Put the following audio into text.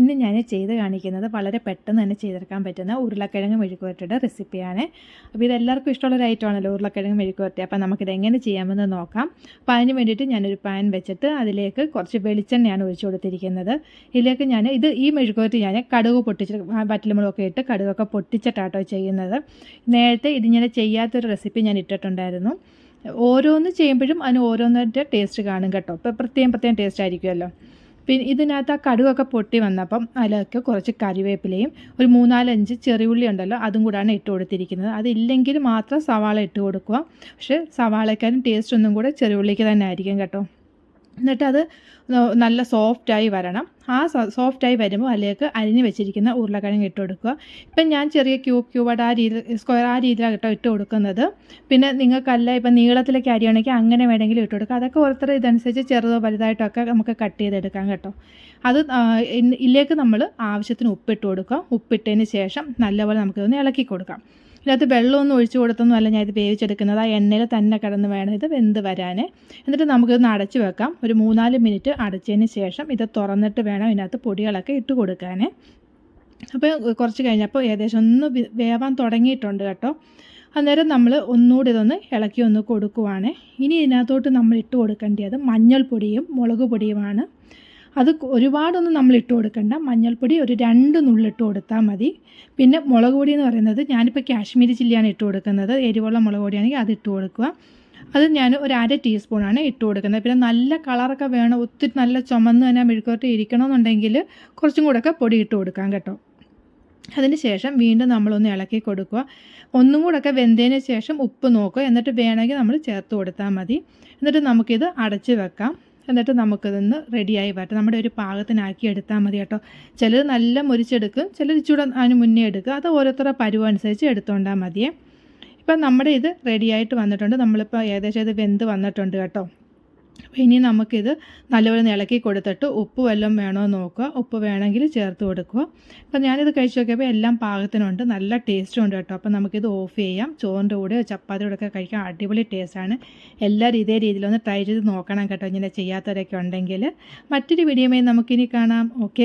ഇന്ന് ഞാൻ ചെയ്ത് കാണിക്കുന്നത് വളരെ പെട്ടെന്ന് തന്നെ ചെയ്തെടുക്കാൻ പറ്റുന്ന ഉരുളക്കിഴങ്ങ് മെഴുക്കുവരട്ടിയുടെ റെസിപ്പിയാണ്. അപ്പോൾ ഇത് എല്ലാവർക്കും ഇഷ്ടമുള്ള ഒരു ഐറ്റമാണല്ലോ ഉരുളക്കിഴങ്ങ് മെഴുക്കുവരട്ടി. അപ്പോൾ നമുക്കിത് എങ്ങനെ ചെയ്യാമെന്ന് നോക്കാം. അപ്പോൾ അതിന് വേണ്ടിയിട്ട് ഞാനൊരു പാൻ വെച്ചിട്ട് അതിലേക്ക് കുറച്ച് വെളിച്ചെണ്ണയാണ് ഒഴിച്ചു കൊടുത്തിരിക്കുന്നത്. ഇതിലേക്ക് ഞാൻ ഇത് ഈ മെഴുക്കുവരട്ടി ഞാൻ കടുക് പൊട്ടിച്ച് വറ്റലുമുളകൊക്കെ ഇട്ട് കടുകൊക്കെ പൊട്ടിച്ചിട്ടാട്ടോ ചെയ്യുന്നത്. നേരത്തെ ഇത് ഇതിങ്ങനെ ചെയ്യാത്തൊരു റെസിപ്പി ഞാൻ ഇട്ടിട്ടുണ്ടായിരുന്നു. ഓരോന്ന് ചെയ്യുമ്പോഴും അതിന് ഓരോന്നിന്റെ ടേസ്റ്റ് കാണും കേട്ടോ. ഇപ്പോൾ പ്രത്യേകം പ്രത്യേകം ടേസ്റ്റ് ആയിരിക്കുമല്ലോ. പിന്നെ ഇതിനകത്ത് ആ കടുകൊക്കെ പൊട്ടി വന്നപ്പം അതിലൊക്കെ കുറച്ച് കറിവേപ്പിലയും ഒരു മൂന്നാലഞ്ച് ചെറിയുള്ളി ഉണ്ടല്ലോ അതും കൂടാണ് ഇട്ട് കൊടുത്തിരിക്കുന്നത്. അതില്ലെങ്കിൽ മാത്രം സവാള ഇട്ട് കൊടുക്കുക. പക്ഷേ സവാളക്കാരും ടേസ്റ്റ് ഒന്നും കൂടെ ചെറിയുള്ളിക്ക് തന്നെ ആയിരിക്കും കേട്ടോ. എന്നിട്ട് അത് നല്ല സോഫ്റ്റായി വരണം. ആ സോഫ്റ്റായി വരുമ്പോൾ അതിലേക്ക് അരിഞ്ഞ് വെച്ചിരിക്കുന്ന ഉരുളക്കിഴങ്ങ് ഇട്ട് കൊടുക്കുക. ഇപ്പം ഞാൻ ചെറിയ ക്യൂബ് ക്യൂബായിട്ട് ആ രീതി സ്ക്വയർ ആ രീതിയിലാണ് കേട്ടോ ഇട്ട് കൊടുക്കുന്നത്. പിന്നെ നിങ്ങൾക്കല്ല ഇപ്പം നീളത്തിലേക്ക് അരിയണമെങ്കിൽ അങ്ങനെ വേണമെങ്കിലും ഇട്ട് കൊടുക്കുക. അതൊക്കെ ഓരോരുത്തർ ഇതനുസരിച്ച് ചെറുതോ വലുതായിട്ടൊക്കെ നമുക്ക് കട്ട് ചെയ്തെടുക്കാം കേട്ടോ. അത് ഇതിലേക്ക് നമ്മൾ ആവശ്യത്തിന് ഉപ്പിട്ട് കൊടുക്കുക. ഉപ്പിട്ടതിന് ശേഷം നല്ലപോലെ നമുക്കിതൊന്ന് ഇളക്കി കൊടുക്കാം. ഇതിനകത്ത് വെള്ളമൊന്നും ഒഴിച്ചു കൊടുത്തൊന്നും അല്ല ഞാൻ ഇത് വേവിച്ചെടുക്കുന്നത്. ആ എണ്ണയിൽ തന്നെ കിടന്ന് വേണം ഇത് വെന്ത് വരാൻ എന്നിട്ട് നമുക്കിതൊന്ന് അടച്ചു വെക്കാം. ഒരു മൂന്നാൽ മിനിറ്റ് അടച്ചതിന് ശേഷം ഇത് തുറന്നിട്ട് വേണം ഇതിനകത്ത് പൊടികളൊക്കെ ഇട്ട് കൊടുക്കാൻ അപ്പോൾ കുറച്ച് കഴിഞ്ഞപ്പോൾ ഏകദേശം ഒന്ന് വേവാൻ തുടങ്ങിയിട്ടുണ്ട് കേട്ടോ. അന്നേരം നമ്മൾ ഒന്നുകൂടി ഇതൊന്ന് ഇളക്കി ഒന്ന് കൊടുക്കുവാണ്. ഇനി ഇതിനകത്തോട്ട് നമ്മൾ ഇട്ട് കൊടുക്കേണ്ടത് മഞ്ഞൾപ്പൊടിയും മുളക് പൊടിയുമാണ് അത് ഒരുപാടൊന്നും നമ്മൾ ഇട്ട് കൊടുക്കണ്ട. മഞ്ഞൾപ്പൊടി ഒരു രണ്ട് നുള്ളിട്ട് കൊടുത്താൽ മതി. പിന്നെ മുളക് പൊടി എന്ന് പറയുന്നത് ഞാനിപ്പോൾ കാശ്മീരി ചില്ലിയാണ് ഇട്ട് കൊടുക്കുന്നത്. എരിവുള്ള മുളക് പൊടിയാണെങ്കിൽ അത് ഇട്ട് കൊടുക്കുക. അത് ഞാൻ ഒരു അര ടീസ്പൂണാണ് ഇട്ട് കൊടുക്കുന്നത്. പിന്നെ നല്ല കളറൊക്കെ വേണം. ഒത്തിരി നല്ല ചുമന്ന് തന്നെ മെഴുക്കോട്ട് ഇരിക്കണമെന്നുണ്ടെങ്കിൽ കുറച്ചും കൂടെയൊക്കെ പൊടി ഇട്ട് കൊടുക്കാം കേട്ടോ. അതിന് ശേഷം വീണ്ടും നമ്മളൊന്ന് ഇളക്കി കൊടുക്കുക. ഒന്നും കൂടെയൊക്കെ വെന്തതിന് ശേഷം ഉപ്പ് നോക്കുക. എന്നിട്ട് വേണമെങ്കിൽ നമ്മൾ ചേർത്ത് കൊടുത്താൽ മതി. എന്നിട്ട് നമുക്കിത് അടച്ച് വെക്കാം. എന്നിട്ട് നമുക്കിതൊന്ന് റെഡിയായി വരട്ടെ. നമ്മുടെ ഒരു പാകത്തിനാക്കി എടുത്താൽ മതി കേട്ടോ. ചിലർ നല്ല മുരിച്ചെടുക്കും ചിലർ ഇച്ചിരി അതിന് മുന്നേ എടുക്കുക അത് ഓരോരുത്തരുടെ പരുവം അനുസരിച്ച് എടുത്തുകൊണ്ടാൽ മതിയേ. ഇപ്പം നമ്മുടെ ഇത് റെഡിയായിട്ട് വന്നിട്ടുണ്ട്. നമ്മളിപ്പോൾ ഏകദേശം ഇത് വെന്ത് വന്നിട്ടുണ്ട് കേട്ടോ. അപ്പോൾ ഇനി നമുക്കിത് നല്ലപോലെ ഇളക്കി കൊടുത്തിട്ട് ഉപ്പ് വല്ലതും വേണോ നോക്കുക. ഉപ്പ് വേണമെങ്കിൽ ചേർത്ത് കൊടുക്കുക. അപ്പോൾ ഞാനിത് കഴിച്ച് നോക്കിയപ്പോൾ എല്ലാം പാകത്തിനുണ്ട്. നല്ല ടേസ്റ്റും ഉണ്ട് കേട്ടോ. അപ്പോൾ നമുക്കിത് ഓഫ് ചെയ്യാം. ചോറിന്റെ കൂടെ ചപ്പാത്തിയുടെ ഒക്കെ കഴിക്കാൻ അടിപൊളി ടേസ്റ്റാണ് എല്ലാ ഇതേ രീതിയിലൊന്ന് ട്രൈ ചെയ്ത് നോക്കണം കേട്ടോ. ഇങ്ങനെ ചെയ്യാത്തവരൊക്കെ ഉണ്ടെങ്കിൽ. മറ്റൊരു വീഡിയോ നമുക്കിനി കാണാം. ഓക്കെ